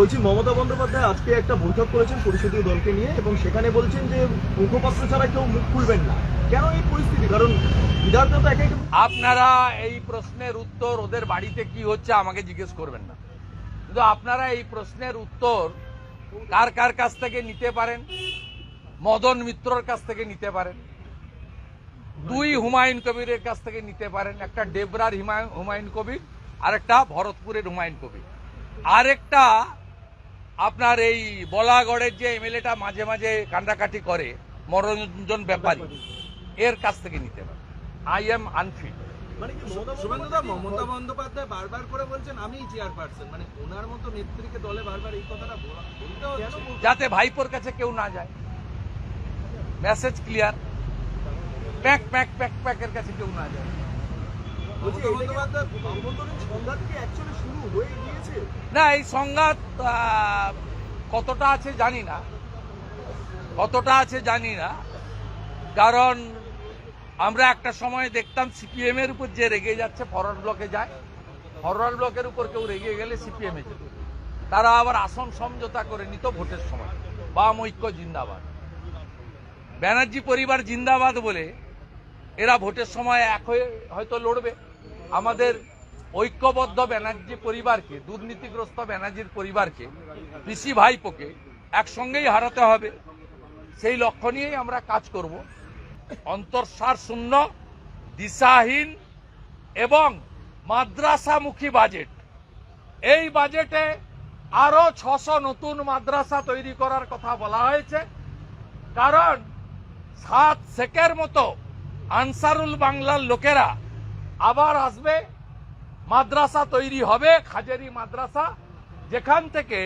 বলছি, মমতা বন্দ্যোপাধ্যায় আজকে একটা বৈঠক করেছেন পরিষদীয় দলকে নিয়ে এবং সেখানে বলছেন যে মুখপাত্র ছাড়া কেউ মুখ খুলবেন না। কেন এই পরিস্থিতি? কারণ আপনারা এই প্রশ্নের উত্তর ওদের বাড়িতে কি হচ্ছে আমাকে জিজ্ঞেস করবেন না। কিন্তু আপনারা এই প্রশ্নের উত্তর কার কার কাছ থেকে নিতে পারেন? মদন মিত্রর কাছ থেকে নিতে পারেন। দুই হুমায়ুন কবিরের কাছ থেকে নিতে পারেন। একটা ডেবরার হুমায়ুন কবির আর একটা ভরতপুরের হুমায়ুন কবির। আরেকটা আপনার এই বলাগড়ের যে এমএলএটা মাঝে মাঝে কান্ডাকাটি করে মনোরঞ্জন ব্যাপারী এর কাছ থেকে নিতে পারে আই এম আনফিট মানে কি মমতা শুভেন্দুদা বন্দ্যোপাধ্যায়- মমতা বন্দ্যোপাধ্যায় বারবার করে বলছেন আমি চেয়ারপারসন মানে ওনার মতো নেত্রীকে দলে বারবার এই কথাটা বলতে হচ্ছে। যাতে ভাইপোর কাছে কেউ না যায়। Message clear pack pack pack প্যাকের কাছে কেউ না যায়। মমতা বন্দ্যোপাধ্যায় অভ্যন্তরীণ সংঘাত কি অ্যাকচুয়ালি শুরু হয়ে না, এই সংঘাত কতটা আছে জানি না। কতটা আছে জানি না। কারণ আমরা একটা সময় দেখতাম সিপিএম এর উপর যে রেগে যাচ্ছে ফরওয়ার্ড ব্লকে যায়। ফরওয়ার্ড ব্লকের উপর কেউ রেগে গেলে সিপিএম এ যেত। তারা আবার আসন সমঝোতা করে নিত ভোটের সময়। বাম ঐক্য জিন্দাবাদ। ব্যানার্জি পরিবার জিন্দাবাদ বলে এরা ভোটের সময় এক হয়ে হয়তো লড়বে। আমাদের ঐক্যবদ্ধ ব্যানার্জি পরিবারকে, দুর্নীতিগ্রস্ত ব্যানার্জির পরিবারকে পিসি ভাইপোকে একসঙ্গেই হারাতে হবে। সেই লক্ষ্য নিয়েই আমরা কাজ করব। অন্তঃসার শূন্য, দিশাহীন এবং মাদ্রাসামুখী বাজেট। এই বাজেটে আরও ছশো নতুন মাদ্রাসা তৈরি করার কথা বলা হয়েছে। কারণ সাত শেখের মতো আনসারুল বাংলার লোকেরা আবার আসবে মাদ্রাসা তৈরি হবে, খাজেরি মাদ্রাসা, যেখান থেকে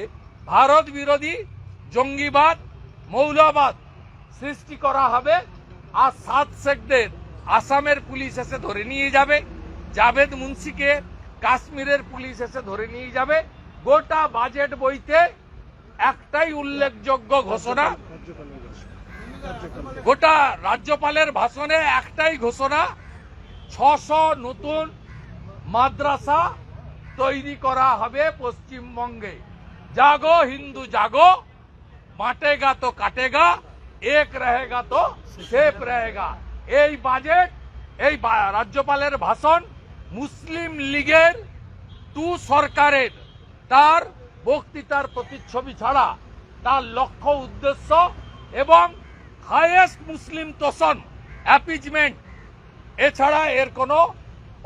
ভারত বিরোধী জঙ্গিবাদ, মৌলবাদ সৃষ্টি করা হবে আর সাত শেখদের আসামের পুলিশ এসে ধরে নিয়ে যাবে, জাভেদ মুন্সিকে কাশ্মীরের পুলিশ এসে ধরে নিয়ে যাবে। গোটা বাজেট বইতে একটাই উল্লেখযোগ্য ঘোষণা, গোটা রাজ্যপালের ভাষণে একটাই ঘোষণা, ছশো নতুন মাদ্রাসা তৈরি করা হবে পশ্চিমবঙ্গে। জাগো, হিন্দু জাগো মাটেগা তো কাটেগা এক রহেগা তো সেফ রহেগা এই বাজেট এই রাজ্যপালের ভাষণ মুসলিম লীগের তু সরকারের। তার বক্তৃতার প্রতিচ্ছবি ছাড়া তার লক্ষ্য উদ্দেশ্য এবং হায়েস্ট মুসলিম তোষণ অ্যাপিজমেন্ট এছাড়া এর কোনো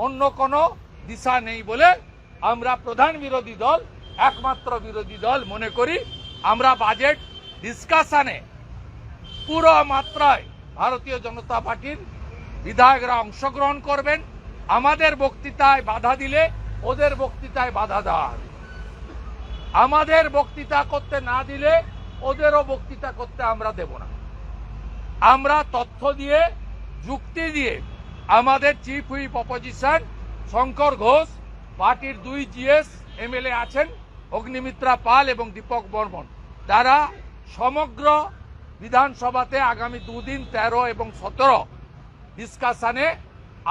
অন্য কোনো দিশা নেই বলে আমরা প্রধান বিরোধী দল, একমাত্র বিরোধী দল মনে করি। আমরা বাজেট ডিসকাশনে পুরো মাত্রায় ভারতীয় জনতা পার্টির বিধায়করা অংশগ্রহণ করবেন। আমাদের বক্তৃতায় বাধা দিলে ওদের বক্তৃতায় বাধা দেওয়া হবে। আমাদের বক্তৃতা করতে না দিলে ওদেরও বক্তৃতা করতে আমরা দেব না। আমরা তথ্য দিয়ে, যুক্তি দিয়ে আমাদের chief whip opposition Shankar Ghosh, পার্টির দুই জিএস এমএলএ আছেন, অগ্নিমিত্রা পাল এবং দীপক বর্মন তারা সমগ্র বিধানসভাতে আগামী দুদিন তেরো এবং সতেরো ডিসকাশনে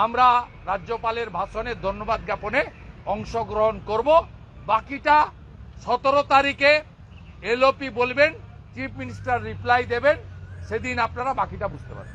আমরা রাজ্যপালের ভাষণে ধন্যবাদ জ্ঞাপনে অংশগ্রহণ করব। বাকিটা সতেরো তারিখে এলওপি বলবেন চিফ মিনিস্টার রিপ্লাই দেবেন, সেদিন আপনারা বাকিটা বুঝতে পারবেন।